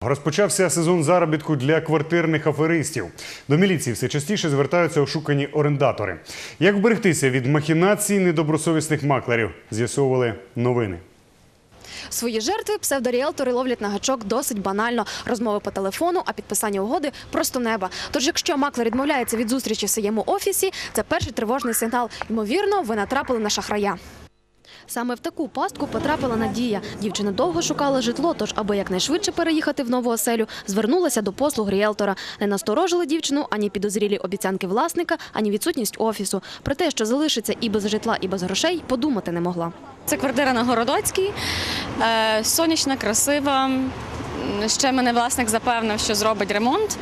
Розпочався сезон заробітку для квартирних аферистів. До міліції все частіше звертаються ошукані орендатори. Як вберегтися від махінацій недобросовісних маклерів? З'ясовували новини. Свої жертви псевдоріелтори ловлять на гачок досить банально. Розмови по телефону, а підписання угоди просто неба. Тож, якщо маклер відмовляється від зустрічі в своєму офісі, це перший тривожний сигнал. Ймовірно, ви натрапили на шахрая. Саме в таку пастку потрапила Надія. Дівчина довго шукала житло, тож, аби якнайшвидше переїхати в нову оселю, звернулася до послуг ріелтора. Не насторожили дівчину ані підозрілі обіцянки власника, ані відсутність офісу. Про те, що залишиться і без житла, і без грошей, подумати не могла. Це квартира на Городоцькій, е, сонячна, красива. Ще мене власник запевнив, що зробить ремонт.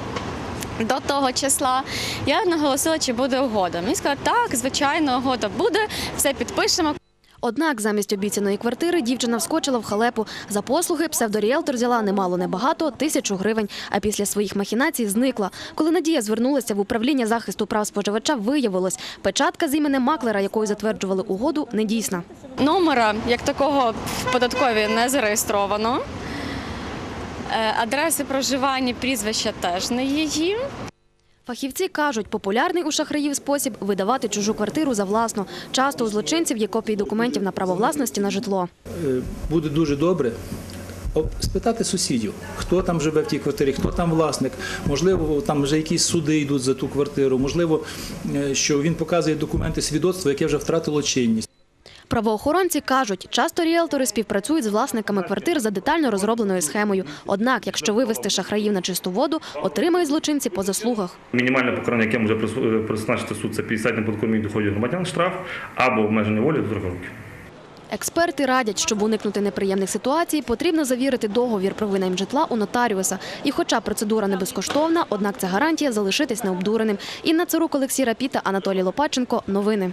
До того числа я наголосила, чи буде угода. Мені сказали, так, звичайно, угода буде, все підпишемо. Однак замість обіцяної квартири дівчина вскочила в халепу. За послуги псевдоріелтор взяла немало небагато – тисячу гривень, а після своїх махінацій зникла. Коли Надія звернулася в управління захисту прав споживача, виявилось, печатка з іменем маклера, якою затверджували угоду, недійсна. Номера як такого в податковій не зареєстровано. Е, Адреси проживання, прізвища теж не її. Фахівці кажуть, популярний у шахраїв спосіб – видавати чужу квартиру за власну. Часто у злочинців є копії документів на право власності на житло. Е, буде дуже добре спитати сусідів, хто там живе в тій квартирі, хто там власник. Можливо, там вже якісь суди йдуть за ту квартиру. Можливо, е, що він показує документи свідоцтва, яке вже втратило чинність. Правоохоронці кажуть, часто ріелтори співпрацюють з власниками квартир за детально розробленою схемою. Однак, якщо вивести шахраїв на чисту воду, отримають злочинці по заслугах. Мінімальне покарання, яке може е, призначити суд, це 50 неподаткових доходів громадян штраф або обмеження волі до 3 років. Експерти радять, щоб уникнути неприємних ситуацій, потрібно завірити договір про винайм житла у нотаріуса. І хоча процедура не безкоштовна, однак це гарантія залишитись необдуреним. Інна Царук, Олексій Рапіта, Анатолій Лопаченко. Новини.